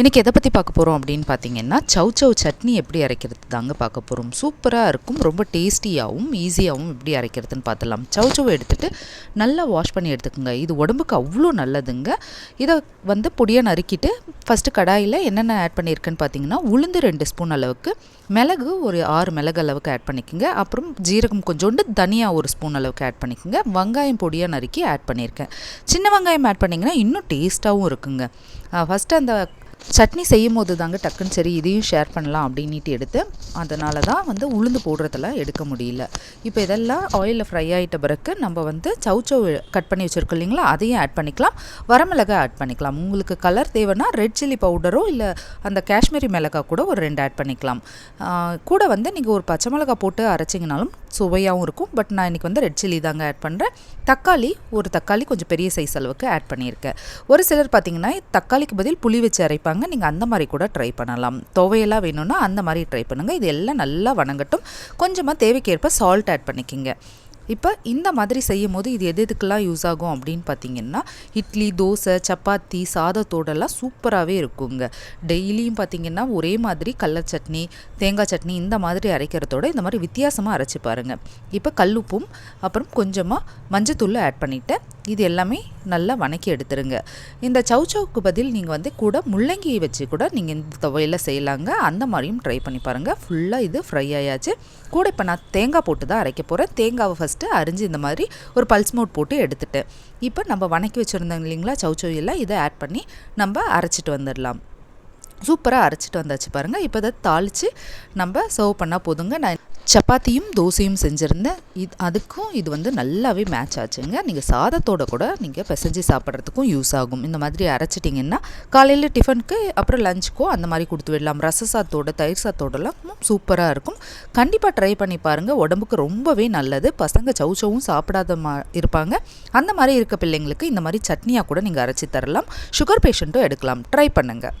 இன்றைக்கி எதை பற்றி பார்க்க போகிறோம் அப்படின்னு பார்த்தீங்கன்னா சவ் சவ் சட்னி எப்படி அரைக்கிறது தாங்க பார்க்க போகிறோம் சூப்பராக இருக்கும் ரொம்ப டேஸ்டியாகவும் ஈஸியாகவும் எப்படி அரைக்கிறதுன்னு பார்த்துலாம் சவ் சவ் எடுத்துகிட்டு நல்லா வாஷ் பண்ணி எடுத்துக்கோங்க. இது உடம்புக்கு அவ்வளோ நல்லதுங்க. இதை வந்து பொடியாக நறுக்கிட்டு ஃபஸ்ட்டு கடாயில் என்னென்ன ஆட் பண்ணியிருக்குன்னு பார்த்தீங்கன்னா உளுந்து ரெண்டு ஸ்பூன் அளவுக்கு மிளகு ஒரு ஆறு மிளகு அளவுக்கு ஆட் பண்ணிக்கோங்க. அப்புறம் ஜீரகம் கொஞ்சோண்டு தனியாக ஒரு ஸ்பூன் அளவுக்கு ஆட் பண்ணிக்கோங்க. வெங்காயம் பொடியாக நறுக்கி ஆட் பண்ணியிருக்கேன். சின்ன வெங்காயம் ஆட் பண்ணிங்கன்னா இன்னும் டேஸ்ட்டாகவும் இருக்குங்க. ஃபஸ்ட்டு அந்த சட்னி செய்யும் போது தாங்க டக்குன்னு சரி இதையும் ஷேர் பண்ணலாம் அப்படின்ட்டு எடுத்து அதனால தான் வந்து உளுந்து போடுறதுல எடுக்க முடியல. இப்போ இதெல்லாம் ஆயிலில் ஃப்ரை ஆகிட்ட பிறகு நம்ம வந்து சவுச்சவ் கட் பண்ணி வச்சுருக்கோம் இல்லைங்களா? அதையும் ஆட் பண்ணிக்கலாம். வரமிளகாய் ஆட் பண்ணிக்கலாம். உங்களுக்கு கலர் தேவைன்னா ரெட் சில்லி பவுடரோ இல்லை அந்த காஷ்மீரி மிளகாய் கூட ஒரு ரெண்டு ஆட் பண்ணிக்கலாம். கூட வந்து நீங்கள் ஒரு பச்சை மிளகாய் போட்டு அரைச்சிங்கனாலும் சுவையாகவும் இருக்கும். பட் நான் இன்றைக்கி வந்து ரெட் சில்லி தாங்க ஆட் பண்ணுறேன் தக்காளி ஒரு தக்காளி கொஞ்சம் பெரிய சைஸ் அளவுக்கு ஆட் பண்ணியிருக்கேன். ஒரு சிலர் பார்த்திங்கன்னா தக்காளிக்கு பதில் புளி வச்சு அரைப்பாங்க. நீங்கள் அந்த மாதிரி கூட ட்ரை பண்ணலாம். துவையெல்லாம் வேணும்னா அந்த மாதிரி ட்ரை பண்ணுங்கள் இது எல்லாம் நல்லா வணங்கட்டும். கொஞ்சமாக தேவைக்கேற்ப சால்ட் ஆட் பண்ணிக்கிங்க. இப்போ இந்த மாதிரி செய்யும் போது இது எது எதுக்கெல்லாம் யூஸ் ஆகும் அப்படின்னு பார்த்தீங்கன்னா இட்லி தோசை சப்பாத்தி சாதத்தோடெல்லாம் சூப்பராகவே இருக்குங்க. டெய்லியும் பார்த்தீங்கன்னா ஒரே மாதிரி கடல சட்னி தேங்காய் சட்னி இந்த மாதிரி அரைக்கிறதோட இந்த மாதிரி வித்தியாசமாக அரைச்சி பாருங்கள் இப்போ கல்லுப்பும் அப்புறம் கொஞ்சமாக மஞ்சத்தூள் ஆட் பண்ணிவிட்டேன் இது எல்லாமே நல்லா வணக்கி எடுத்துருங்க. இந்த சவுச்சவுக்கு பதில் நீங்கள் வந்து கூட முள்ளங்கியை வச்சு கூட நீங்கள் இந்த துவையில் செய்யலாங்க. அந்த மாதிரியும் ட்ரை பண்ணி பாருங்கள் ஃபுல்லாக இது ஃப்ரை ஆயாச்சு. கூட இப்போ நான் தேங்காய் போட்டு தான் அரைக்க போகிறேன் தேங்காவை ஃபஸ்ட் ஃபஸ்ட்டு அரிஞ்சு இந்த மாதிரி ஒரு பல்ஸ் மோட் போட்டு எடுத்துட்டேன் இப்போ நம்ம வணக்கி வச்சுருந்தோம் இல்லைங்களா சவுச்சவையில் இதை ஆட் பண்ணி நம்ம அரைச்சிட்டு வந்துடலாம். சூப்பராக அரைச்சிட்டு வந்தாச்சு பாருங்கள் இப்போ இதை தாளித்து நம்ம சர்வ் பண்ணால் போதுங்க. நான் சப்பாத்தியும் தோசையும் செஞ்சுருந்தேன் இது அதுக்கும் இது வந்து நல்லாவே மேட்ச் ஆச்சுங்க. நீங்கள் சாதத்தோட கூட நீங்கள் பிசைஞ்சு சாப்பிட்றதுக்கும் யூஸ் ஆகும். இந்த மாதிரி அரைச்சிட்டிங்கன்னா காலையில் டிஃபனுக்கு அப்புறம் லஞ்சுக்கோ அந்த மாதிரி கொடுத்து விடலாம். ரச சாத்தோட தயிர் சாத்தோடலாம் சூப்பராக இருக்கும். கண்டிப்பாக ட்ரை பண்ணி பாருங்கள் உடம்புக்கு ரொம்பவே நல்லது. பசங்க சவுச்சவும் சாப்பிடாத மா இருப்பாங்க. அந்த மாதிரி இருக்க பிள்ளைங்களுக்கு இந்த மாதிரி சட்னியாக கூட நீங்கள் அரைச்சி தரலாம். சுகர் பேஷண்ட்டும் எடுக்கலாம். ட்ரை பண்ணுங்கள்